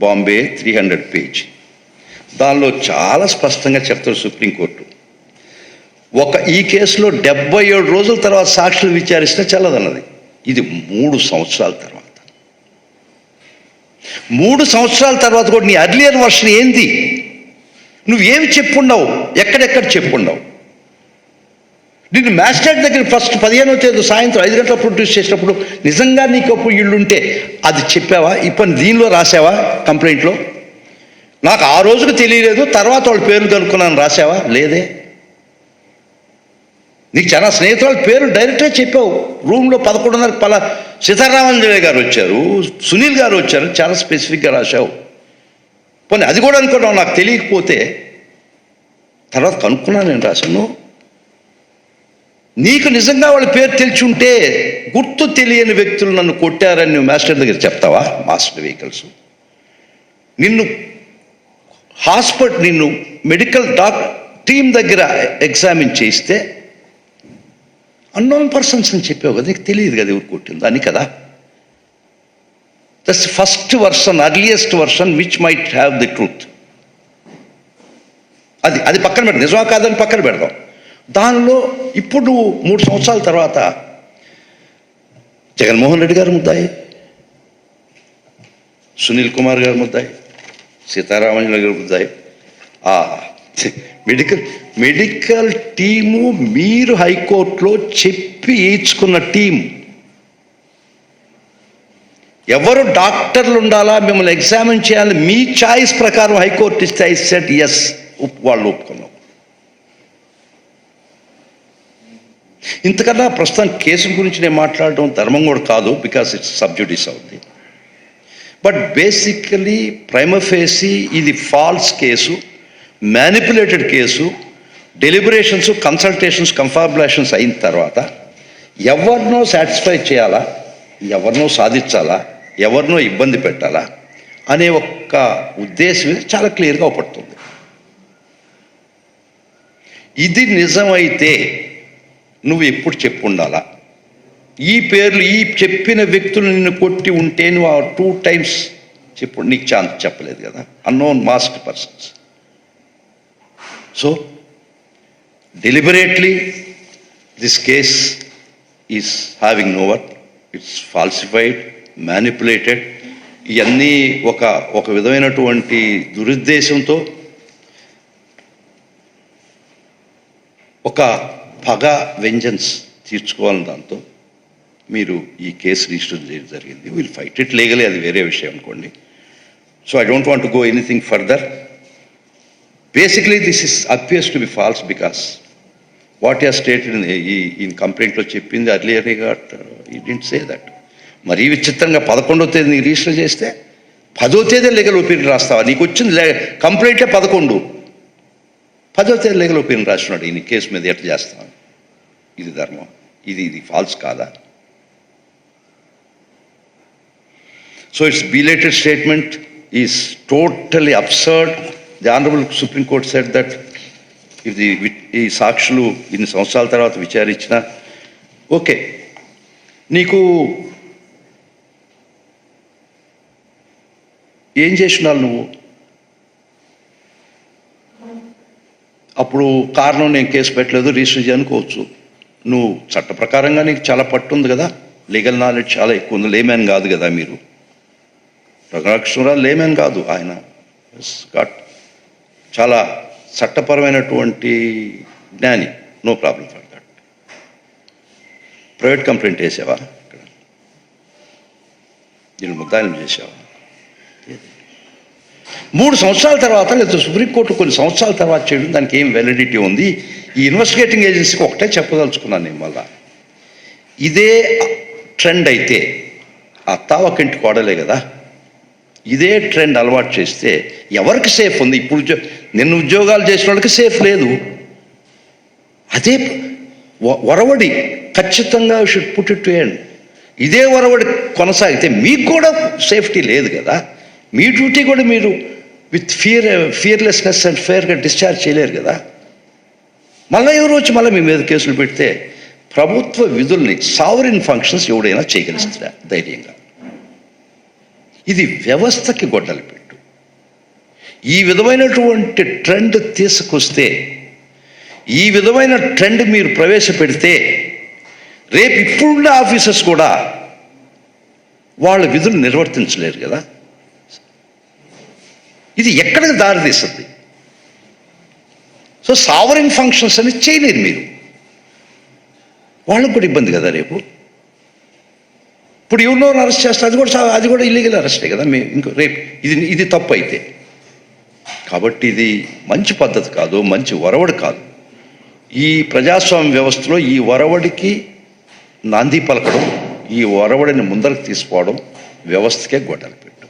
Bombay three hundred page. దానిలో చాలా స్పష్టంగా చెప్తారు సుప్రీంకోర్టు ఒక ఈ కేసులో డెబ్బై ఏడు రోజుల తర్వాత సాక్షులు విచారిస్తే చల్లదన్నది. ఇది మూడు సంవత్సరాల తర్వాత. మూడు సంవత్సరాల తర్వాత కూడా నీ అర్లియర్ వర్షన్ ఏంది? నువ్వేమి చెప్పుండవు? ఎక్కడెక్కడ చెప్పుండవు? నేను మ్యాజిస్ట్రేట్ దగ్గర ఫస్ట్ పదిహేనో తేదీ సాయంత్రం ఐదు గంటల ప్రొడ్యూస్ చేసినప్పుడు నిజంగా నీకు అప్పుడు ఇల్లుంటే అది చెప్పావా? ఇప్పుడు దీనిలో రాసావా కంప్లైంట్లో? నాకు ఆ రోజుకు తెలియలేదు తర్వాత వాళ్ళ పేర్లు కనుక్కున్నాను రాసావా? లేదే. నీకు చాలా స్నేహితుల పేరు డైరెక్ట్గా చెప్పావు. రూమ్లో పదకొండున్నర పలా సీతారామంజనే గారు వచ్చారు సునీల్ గారు వచ్చారు చాలా స్పెసిఫిక్గా రాశావు. పోనీ అది కూడా అనుకున్నావు నాకు తెలియకపోతే తర్వాత కనుక్కున్నాను నేను రాశాను. నీకు నిజంగా వాళ్ళ పేరు తెలిసి ఉంటే గుర్తు తెలియని వ్యక్తులు నన్ను కొట్టారని నువ్వు మాస్టర్ దగ్గర చెప్తావా? Master vehicles. నిన్ను హాస్పిటల్ నిన్ను మెడికల్ డాక్ టీం దగ్గర ఎగ్జామిన్ చేస్తే అన్నోన్ పర్సన్స్ అని చెప్పావు కదా నీకు తెలియదు కదా ఎవరు కొట్టిందో అని కదా? That's first version earliest version which might have the truth అది అది పక్కన పెడదాం. నిజమా కాదని పక్కన పెడదాం. దానిలో ఇప్పుడు నువ్వు మూడు సంవత్సరాల తర్వాత జగన్మోహన్ రెడ్డి గారు ముద్దాయి సునీల్ కుమార్ గారు ముద్దాయి సీతారామయ్య గారు ముద్దాయి. ఆ మెడికల్ మెడికల్ టీము మీరు హైకోర్టులో చెప్పి వేయించుకున్న టీం. ఎవరు డాక్టర్లు ఉండాలా మిమ్మల్ని ఎగ్జామిన్ చేయాలి మీ చాయిస్ ప్రకారం హైకోర్టు ఇస్తే ఐ సెట్ ఎస్ వాళ్ళు ఒప్పుకున్నాం ఇంతకన్నా ప్రస్తుతం కేసు గురించి నేను మాట్లాడడం ధర్మం కూడా కాదు బికాస్ ఇట్స్ సబ్జుడిస్ అవుతుంది బట్ బేసికలీ ప్రైమఫేసి ఇది false case manipulated case deliberations consultations confabulations అయిన తర్వాత ఎవరినో సాటిస్ఫై చేయాలా ఎవరినో సాధించాలా ఎవరినో ఇబ్బంది పెట్టాలా అనే ఒక్క ఉద్దేశం చాలా క్లియర్గా పడుతుంది ఇది నిజమైతే నువ్వు ఎప్పుడు చెప్పు ఉండాలా? ఈ పేర్లు ఈ చెప్పిన వ్యక్తులు నిన్ను కొట్టి ఉంటే నువ్వు ఆ టూ టైమ్స్ చెప్పు. నీకు ఛాన్స్ చెప్పలేదు కదా. Unknown mask persons so deliberately this case is having no work it's falsified manipulated ఇవన్నీ ఒక ఒక విధమైనటువంటి దురుద్దేశంతో ఒక పగ వెంజన్స్ తీర్చుకోవాలని దాంతో మీరు ఈ కేసు రిజిస్టర్ చేయడం జరిగింది. విల్ ఫైట్ ఇట్ లీగలీ అది వేరే విషయం అనుకోండి. So I don't want go anything further basically this is appears to be false because what you stated ఈ ఈ కంప్లైంట్లో చెప్పింది earlier got he didn't say that మరీ విచిత్రంగా పదకొండో తేదీ నీకు రిజిస్టర్ చేస్తే పదో తేదీ లీగల్ ఒపీనియన్ రాస్తావా? నీకు వచ్చింది లే కంప్లైంటే పదకొండు. పదో తేదీ లీగల్ ఒపీనియన్ రాస్తున్నాడు. ఈ కేసు మీద ఎట్లా చేస్తాను ఇది ధర్మం. ఇది ఇది ఫాల్స్ కాదా? So it's belated statement is totally absurd the honourable Supreme Court said that ఇది ఈ సాక్షులు ఇన్ని సంవత్సరాల తర్వాత విచారించిన ఓకే నీకు ఏం చేసినావు నువ్వు? అప్పుడు కారణం నేను కేసు పెట్టలేదు రిజిస్టర్ చేయనుకోవచ్చు నువ్వు చట్ట ప్రకారంగా నీకు చాలా పట్టు ఉంది కదా. లీగల్ నాలెడ్జ్ చాలా ఎక్కువ ఉంది. లేమేన్ కాదు కదా మీరు. ప్రకాక్షరాలు లేమేన్ కాదు ఆయన. గాట్ చాలా చట్టపరమైనటువంటి జ్ఞాని. No problem for that private complaint వేసావా ఇక్కడ. దీన్ని ముద్దాయిలం చేసావా? మూడు సంవత్సరాల తర్వాత లేదా సుప్రీంకోర్టు కొన్ని సంవత్సరాల తర్వాత చేయడం దానికి ఏం వెలిడిటీ ఉంది? ఈ ఇన్వెస్టిగేటింగ్ ఏజెన్సీకి ఒకటే చెప్పదలుచుకున్నాను నేను మళ్ళా. ఇదే ట్రెండ్ అయితే ఆ తావకింటి కోడలే కదా ఇదే ట్రెండ్ అలవాటు చేస్తే ఎవరికి సేఫ్ ఉంది? ఇప్పుడు ఉద్యో- నిన్న ఉద్యోగాలు చేసిన వాళ్ళకి సేఫ్ లేదు. అదే ఒరవడి వరవడి ఖచ్చితంగా షుడ్ పుట్ ఇట్ ఎండ్ ఇదే వరవడి కొనసాగితే మీకు కూడా సేఫ్టీ లేదు కదా. మీ డ్యూటీ కూడా మీరు విత్ ఫియర్ ఫియర్లెస్నెస్ అండ్ ఫేర్గా డిశ్చార్జ్ చేయలేరు కదా. మళ్ళీ ఎవరు వచ్చి మళ్ళీ మీ మీద కేసులు పెడితే ప్రభుత్వ విధుల్ని సావరిన్ ఫంక్షన్స్ ఎవడైనా చేయగలుగుతారా ధైర్యంగా. ఇది వ్యవస్థకి గొడ్డలు పెట్టు. ఈ విధమైనటువంటి ట్రెండ్ తీసుకొస్తే ఈ విధమైన ట్రెండ్ మీరు ప్రవేశపెడితే రేపు ఇప్పుడున్న ఆఫీసర్స్ కూడా వాళ్ళ విధులు నిర్వర్తించలేరు కదా. ఇది ఎక్కడికి దారితీస్తుంది? సో సావరింగ్ ఫంక్షన్స్ అని చేయలేరు మీరు. వాళ్ళకు కూడా ఇబ్బంది కదా రేపు? ఇప్పుడు ఎవరినో అరెస్ట్ చేస్తే అది కూడా సా- అది కూడా ఇల్లీగల్ అరెస్టే కదా మేము ఇంకో రేపు. ఇది ఇది తప్పు అయితే. కాబట్టి ఇది మంచి పద్ధతి కాదు మంచి వరవడి కాదు. ఈ ప్రజాస్వామ్య వ్యవస్థలో ఈ వరవడికి నాంది పలకడం ఈ వరవడిని ముందరకు తీసుకోవడం వ్యవస్థకే గొడవలు పెట్టు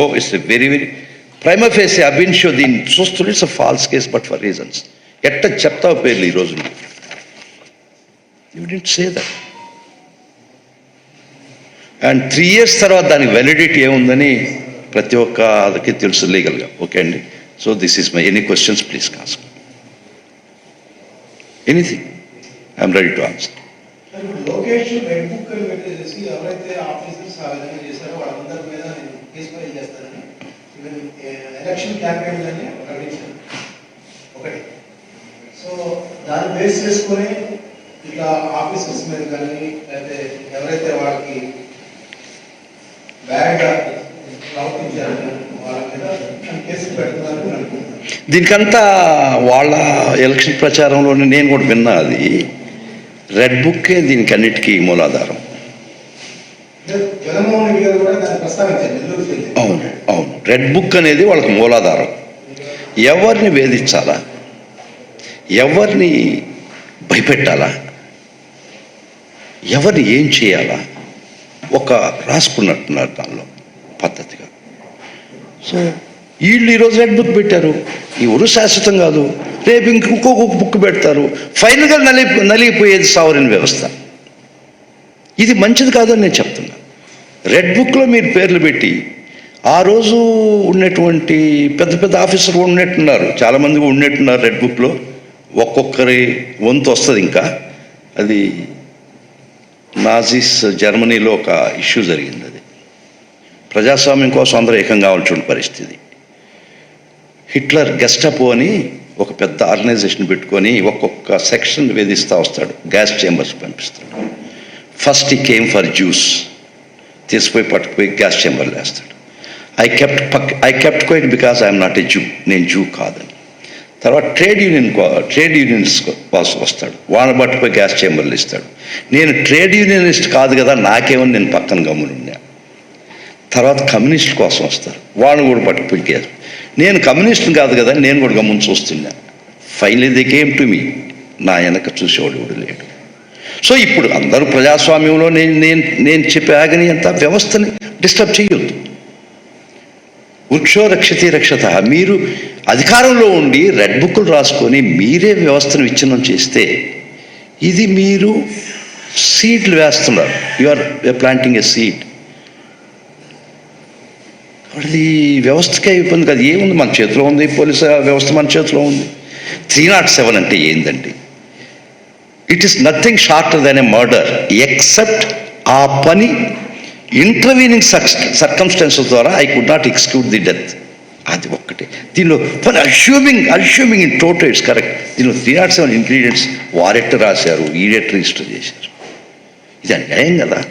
ఓ it's very very prima facie Abin షో దీన్ని చూస్తుంటే it's false case but for reasons ఎట్ట చెప్తావు పేర్లు ఈ రోజు? You didn't say that and three years తర్వాత దానికి వ్యాలిడిటీ ఏముందని ప్రతి ఒక్క అదకి తెలుసు లీగల్గా ఓకే అండి? So this is my any questions please ask anything I'm ready to answer Lokesh red book ఎవరైతే ఆఫీసర్స్ ఆ విధంగా చేశారో వాళ్ళందరి మీద కేసు ఫైల్ చేస్తారని ఈవెన్ ఎలక్షన్ క్యాంపెయిన్ అని ప్రకటించాను ఒకటి. సో దాన్ని బేస్ చేసుకొని ఇట్లా ఆఫీసర్స్ మీద కానీ లేకపోతే ఎవరైతే వాళ్ళకి బ్యాడ్ ప్రవర్తించారో వాళ్ళ మీద కేసులు పెడుతున్నారని అనుకుంటున్నాను. దీనికంతా వాళ్ళ ఎలక్షన్ ప్రచారంలోనే నేను కూడా విన్నా అది. రెడ్ బుక్కే దీనికి అన్నిటికీ మూలాధారం. జగన్మోహన్ రెడ్డి గారు కూడా అవును అవును. రెడ్ బుక్ అనేది వాళ్ళకి మూలాధారం. ఎవరిని వేధించాలా? ఎవరిని భయపెట్టాలా? ఎవరిని ఏం చేయాలా? ఒక రాసుకున్నట్టున్నారు దానిలో పద్ధతిగా. సో వీళ్ళు ఈరోజు రెడ్ బుక్ పెట్టారు. ఎవరు శాశ్వతం కాదు. రేపు ఇంకొక బుక్ పెడతారు. ఫైనల్గా నలి నలిగిపోయేది సావరిన్ వ్యవస్థ. ఇది మంచిది కాదని నేను చెప్తున్నా. రెడ్ బుక్లో మీరు పేర్లు పెట్టి ఆ రోజు ఉన్నటువంటి పెద్ద పెద్ద ఆఫీసర్ ఉండేట్టున్నారు ఉన్నట్టున్నారు. చాలామంది ఉండేట్టున్నారు ఉన్నట్టున్నారు రెడ్ బుక్లో ఒక్కొక్కరి వంతు వస్తుంది ఇంకా. అది నాజీస్ జర్మనీలో ఒక ఇష్యూ జరిగింది అది. ప్రజాస్వామ్యం కోసం అందరూ ఏకం కావాల్సిన పరిస్థితి. హిట్లర్ గెస్టపో అని ఒక పెద్ద ఆర్గనైజేషన్ పెట్టుకొని ఒక్కొక్క సెక్షన్ వేధిస్తూ వస్తాడు. గ్యాస్ చేంబర్స్ పంపిస్తాడు. ఫస్ట్ ఈ కేమ్ ఫర్ జ్యూస్. తీసుకుపోయి పట్టుకుపోయి గ్యాస్ చేంబర్లు వేస్తాడు ఐ కెప్ట్ పక్ I kept quiet because I'm not a Jew నేను జూ కాదని. తర్వాత ట్రేడ్ యూనియన్ ట్రేడ్ యూనియన్స్ కోసం వస్తాడు. వాళ్ళని పట్టుకుపోయి గ్యాస్ చేంబర్లు ఇస్తాడు. నేను ట్రేడ్ యూనియనిస్ట్ కాదు కదా నాకేమని నేను పక్కన గమ్మునున్నా తర్వాత కమ్యూనిస్ట్ కోసం వస్తారు. వాళ్ళని కూడా పట్టుకుపోయి గ్యాస్ నేను కమ్యూనిస్ట్ని కాదు కదా నేను కూడా గమ్మున చూస్తున్నా. Finally they came to me నా వెనక చూసేవాడు కూడా లేడు. సో ఇప్పుడు అందరూ ప్రజాస్వామ్యంలో నేను నేను నేను చెప్పే ఆగని అంత వ్యవస్థని డిస్టర్బ్ చేయొద్దు. వృక్షో రక్షతి. రక్షత మీరు అధికారంలో ఉండి రెడ్ బుక్లు రాసుకొని మీరే వ్యవస్థను విచ్ఛిన్నం చేస్తే ఇది మీరు సీడ్లు వేస్తున్నారు. You are planting a seed అది వ్యవస్థకే ఇబ్బంది కాదు. ఏముంది మన చేతిలో ఉంది? పోలీసు వ్యవస్థ మన చేతిలో ఉంది. త్రీ నాట్ సెవెన్ అంటే ఏందండి? It is nothing shorter than a murder except ఆ పని ఇంటర్వీనింగ్ సర్కమ్స్టెన్సెస్ ద్వారా I could not execute the death అది ఒక్కటే. దీనిలో పని assuming assuming in total it's correct దీనిలో త్రీ నాట్ సెవెన్ ఇంగ్రీడియంట్స్ వారెట్ రాశారు ఈడెట్ రిజిస్టర్ చేశారు. ఇది అన్యాయం కదా.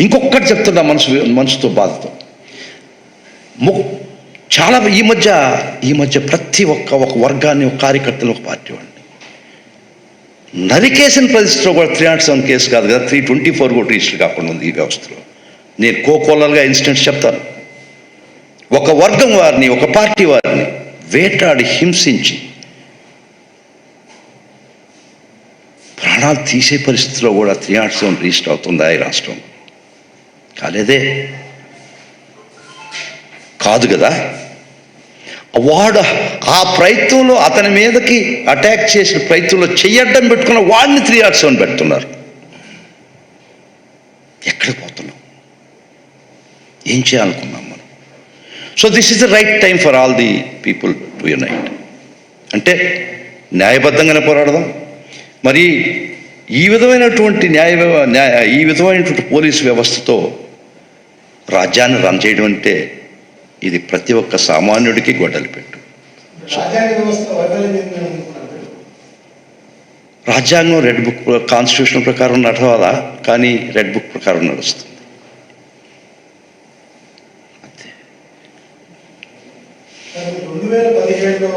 ఇంకొకటి చెప్తున్నా మనసు మనసుతో బాధతో. ము- చాలా ఈ మధ్య ఈ మధ్య ప్రతి ఒక్క ఒక వర్గాన్ని ఒక కార్యకర్తలు ఒక పార్టీ వాడిని. నరికేసిన పరిస్థితిలో కూడా త్రీ నాట్ సెవెన్ కేసు కాదు కదా త్రీ ట్వంటీ ఫోర్ కూడా రిజిస్టర్ కాకుండా ఉంది ఈ వ్యవస్థలో. నేను కోకోలర్గా ఇన్సిడెంట్స్ చెప్తాను. ఒక వర్గం వారిని ఒక పార్టీ వారిని వేటాడి హింసించి ప్రాణాలు తీసే పరిస్థితిలో కూడా త్రీ నాట్ సెవెన్ రిజిస్టర్ అవుతుందా ఈ రాష్ట్రం కాలేదే? కాదు కదా? వాడు ఆ ప్రయత్నంలో అతని మీదకి అటాక్ చేసిన ప్రయత్నంలో చెయ్యడ్డం పెట్టుకున్న వాడిని త్రీ నాట్ సెవెన్ పెడుతున్నారు. ఎక్కడ పోతున్నాం? ఏం చేయాలనుకున్నాం మనం? So this is the right time for all the people to unite అంటే న్యాయబద్ధంగానే పోరాడదాం. మరి ఈ విధమైనటువంటి న్యాయ న్యాయ ఈ విధమైనటువంటి పోలీసు వ్యవస్థతో రాజ్యాన్ని రన్ చేయడం అంటే ఇది ప్రతి ఒక్క సామాన్యుడికి గొడ్డలి పెట్టు. రాజ్యాంగ రెడ్ బుక్ కాన్స్టిట్యూషన్ ప్రకారం నడవాలా? కానీ రెడ్ బుక్ ప్రకారం నడుస్తుంది. కానీ రెండు వేల పదిహేడులో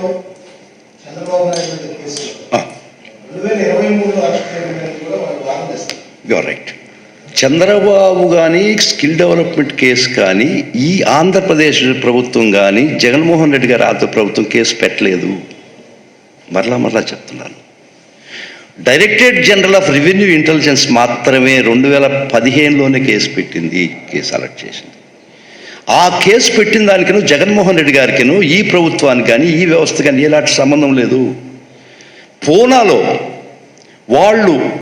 చంద్రబాబు నాయుడు మీద కేసు రెండు వేల ఇరవై మూడులో అరెస్ట్ చేయడానికి కూడా వాళ్ళు వాదన చేస్తారు యువర్ రైట్ చంద్రబాబు కానీ స్కిల్ డెవలప్మెంట్ కేసు కానీ ఈ ఆంధ్రప్రదేశ్ ప్రభుత్వం కానీ జగన్మోహన్ రెడ్డి గారి ఆంధ్ర ప్రభుత్వం కేసు పెట్టలేదు. మరలా మరలా చెప్తున్నాను. Directorate General of Revenue Intelligence మాత్రమే రెండు వేల పదిహేనులోనే కేసు పెట్టింది కేసు అలర్ట్ చేసింది. ఆ కేసు పెట్టిన దానికిను జగన్మోహన్ రెడ్డి గారికిను ఈ ప్రభుత్వానికి కానీ ఈ వ్యవస్థ కానీ ఎలాంటి సంబంధం లేదు. పూనాలో వాళ్ళు